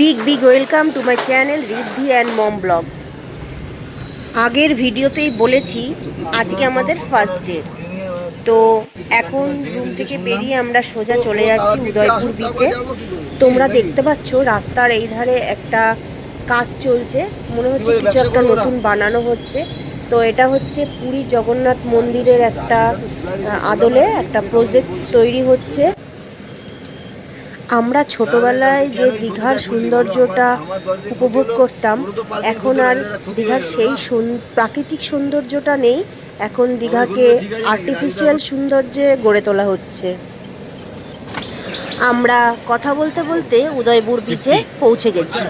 Big big welcome to my channel Riddhi and mom vlogs. আগের ভিডিওতেই বলেছি, আজকে আমাদের ফার্স্ট ডে তো এখন রুম থেকে বেরিয়ে আমরা সোজা চলে যাচ্ছি উদয়পুর বিচে তোমরা দেখতে পাচ্ছ রাস্তার এই ধারে একটা কাজ চলছে। মনে হচ্ছে কিছু একটা নতুন বানানো হচ্ছে। তো এটা হচ্ছে পুরী জগন্নাথ মন্দিরের একটা আদলে একটা প্রজেক্ট তৈরি হচ্ছে। আমরা ছোটবেলায় যে দীঘার সৌন্দর্যটা উপভোগ করতাম এখন আর দীঘার সেই প্রাকৃতিক সৌন্দর্যটা নেই এখন দীঘাকে আর্টিফিশিয়াল সৌন্দর্যে গড়ে তোলা হচ্ছে। আমরা কথা বলতে বলতে উদয়পুর বিচে পৌঁছে গেছি।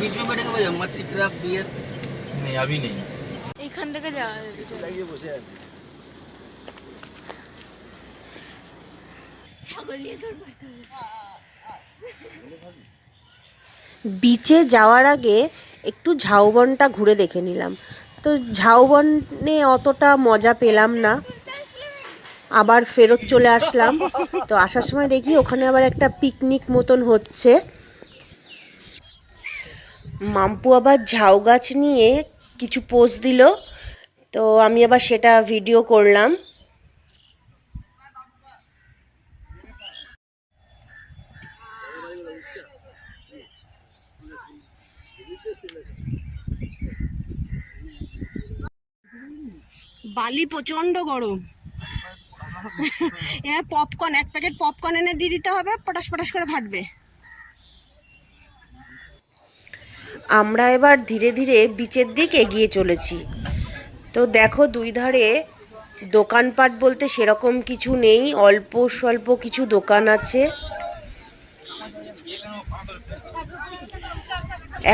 এখান থেকে যাওয়া ছাগল বিচে যাওয়ার আগে একটু ঝাউবনটা ঘুরে দেখে নিলাম। তো ঝাউবনে অতটা মজা পেলাম না। আবার ফেরত চলে আসলাম। তো আসার সময় দেখি ওখানে আবার একটা পিকনিক মতন হচ্ছে। মাম্পু আবার ঝাউ গাছ নিয়ে কিছু পোজ দিল। তো আমি আবার সেটা ভিডিও করলাম। বালি প্রচণ্ড গরম। এবার পপকর্ন এক প্যাকেট পপকর্ন এনে দিয়ে দিতে হবে, পটাশ পটাশ করে ফাটবে। আমরা এবার ধীরে ধীরে বিচের দিকে এগিয়ে চলেছি। তো দেখো দুই ধারে দোকানপাট বলতে সেরকম কিছু নেই, অল্প স্বল্প কিছু দোকান আছে।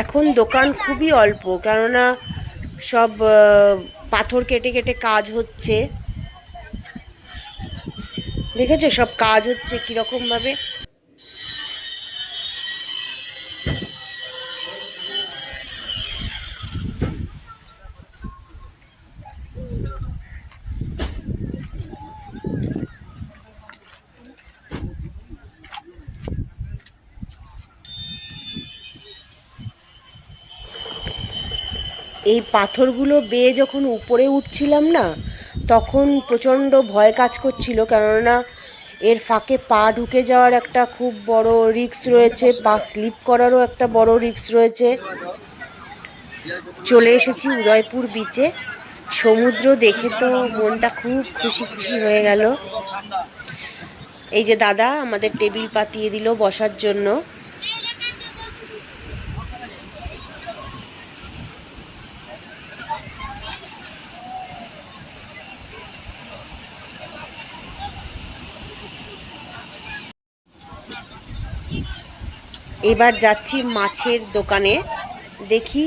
এখন দোকান খুবই অল্প, কেননা সব পাথর কেটে কেটে কাজ হচ্ছে। দেখেছ সব কাজ হচ্ছে কীরকম এই পাথরগুলো বেয়ে যখন উপরে উঠছিলাম না, তখন প্রচণ্ড ভয় কাজ করছিল, কেননা এর ফাঁকে পা ঢুকে যাওয়ার একটা খুব বড় রিক্স রয়েছে, পা স্লিপ করারও একটা বড় রিক্স রয়েছে। চলে এসেছি উদয়পুর বিচে সমুদ্র দেখে তো মনটা খুব খুশি খুশি হয়ে গেল। এই যে দাদা আমাদের টেবিল পাতিয়ে দিল বসার জন্য। এবার যাচ্ছি মাছের দোকানে। দেখি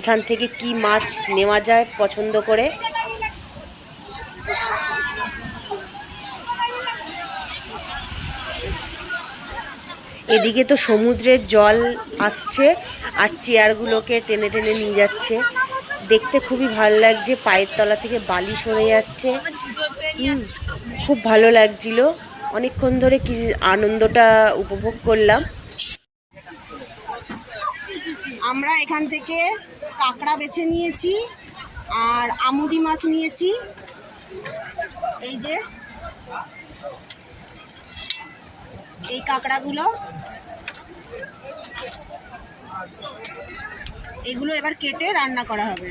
এখান থেকে কি মাছ নেওয়া যায় পছন্দ করে। এদিকে তো সমুদ্রের জল আসছে আর চেয়ারগুলোকে টেনে টেনে নিয়ে যাচ্ছে। দেখতে খুবই ভালো লাগছে, পায়ের তলা থেকে বালি সরে যাচ্ছে। খুব ভালো লাগছিল। অনেকক্ষণ ধরে কি আনন্দটা উপভোগ করলাম। আমরা এখান থেকে কাঁকড়া বেছে নিয়েছি আর আমুদি মাছ নিয়েছি। এই যে এই কাঁকড়াগুলো। এগুলো এবার কেটে রান্না করা হবে।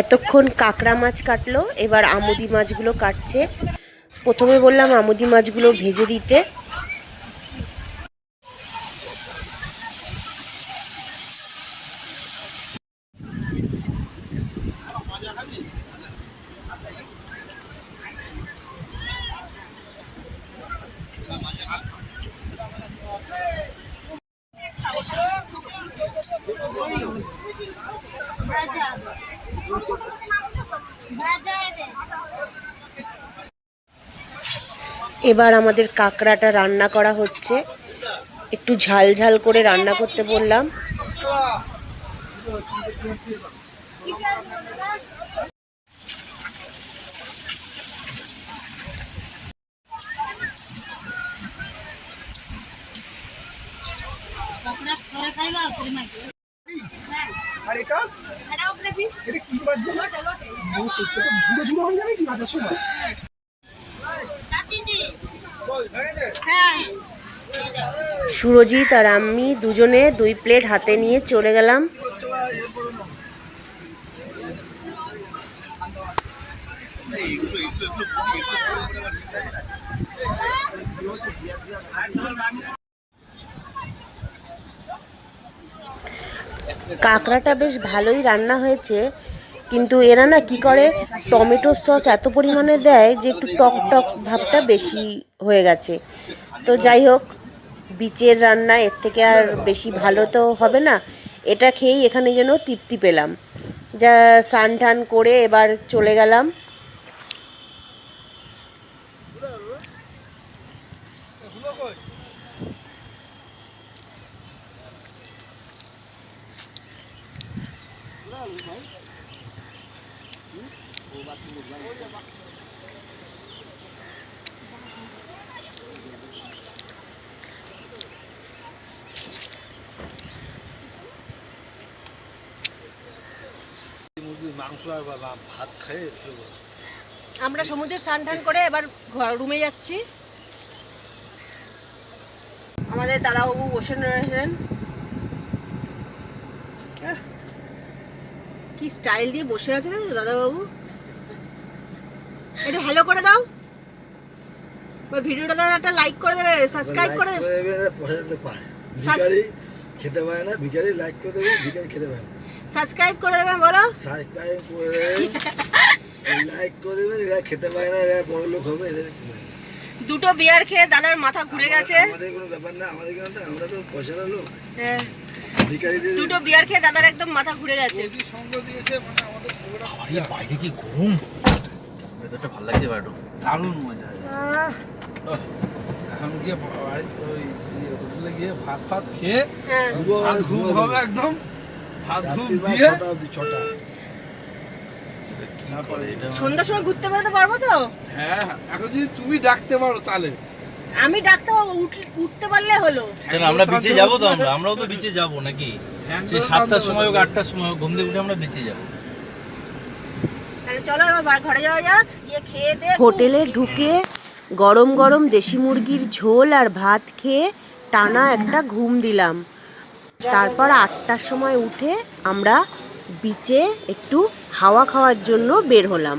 এতক্ষণ কাঁকড়া মাছ কাটলো এবার আমুদি মাছগুলো কাটছে। প্রথমে বললাম আমুদি মাছগুলো ভেজে দিতে। এবার আমাদের কাঁকড়াটা রান্না করা হচ্ছে। একটু ঝাল ঝাল করে রান্না করতে বললাম। আর এটা? এটা উপরে দি এটা কি মাছ ঝুড়ো ঝুড়ো হয়ে যাবে কি? ভাজার সময় কাটি দি হ্যাঁ সুরজিৎ আর আমি দুজনে দুই প্লেট হাতে নিয়ে চলে গেলাম। কাঁকড়াটা বেশ ভালোই রান্না হয়েছে, কিন্তু এরা না কি করে, টমেটো সস এত পরিমাণে দেয় যে একটু টক টক ভাবটা বেশি হয়ে গেছে। তো যাই হোক, বিচের রান্না এর থেকে আর বেশি ভালো তো হবে না। এটা খেয়েই এখানে যেন তৃপ্তি পেলাম। যা স্নান টান করে এবার চলে গেলাম। ভাত খেয়ে আমরা সমুদ্রে স্নান টান করে এবার রুমে যাচ্ছি। আমাদের দাদাবাবু বসে রয়েছেন। কি স্টাইল দিয়ে বসে আছে দেখো দাদাবাবু? একটু হ্যালো করে দাও। ভিডিওটা দাদা একটা লাইক করে দেবে সাবস্ক্রাইব করে দেবে দেবে পয়সা দিতে পায় ভিখারি খেতে পায় না ভিখারি লাইক করে দেবে ভিখারি খেতে পায় না। সাবস্ক্রাইব করে দেবে বলো। সাবস্ক্রাইব করে দেবে লাইক করে দেবেন এরা খেতে পায় না এরা বড় লোক হবে এদের দুটো বিয়ার খেয়ে দাদার মাথা ঘুরে গেছে। আমাদের কোনো ব্যাপার না আমাদের কেন আমরা তো পয়সার লোক। হ্যাঁ, দুটো বিয়ার খেয়ে দাদার একদম মাথা ঘুরে গেছে। আরে বাইরে কি গরম? ভেতরটা ভালো লাগছে বাড়ু। দারুণ মজা। এখন গিয়ে বাড়ি ওই ইয়ে হোটেলে গিয়ে ভাত ফাত খেয়ে হ্যাঁ। ঘুম হবে একদম। দিয়ে ছটা সন্ধ্যার সময় ঘুরতে বেরোতে পারব তো? হ্যাঁ এখন যদি তুমি ডাকতে পারো তাহলে। আমি ডাক্তার উঠতে পারলে হলো। কেন আমরা বিচে যাব তো আমরা আমরাও তো বিচে যাব নাকি? সেই সাতটার সময় হোক আটটার সময় হোক ঘুম থেকে উঠে আমরা বিচে যাব। তাহলে চলো এবার ঘরে যাওয়া যাক গিয়ে খেয়ে দে হোটেলে ঢুকে গরম গরম দেশি মুরগির ঝোল আর ভাত খেয়ে টানা একটা ঘুম দিলাম। তারপর আটটার সময় উঠে আমরা বিচে একটু হাওয়া খাওয়ার জন্য বের হলাম।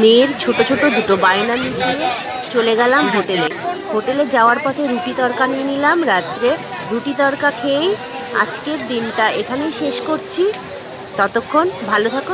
মেয়ের ছোট ছোট দুটো বায়না নিয়ে চলে গেলাম হোটেলে। হোটেলে যাওয়ার পথে রুটি তরকা নিয়ে নিলাম রাত্রে। রুটি তরকা খেয়েই আজকের দিনটা এখানেই শেষ করছি। ততক্ষণ ভালো থাকো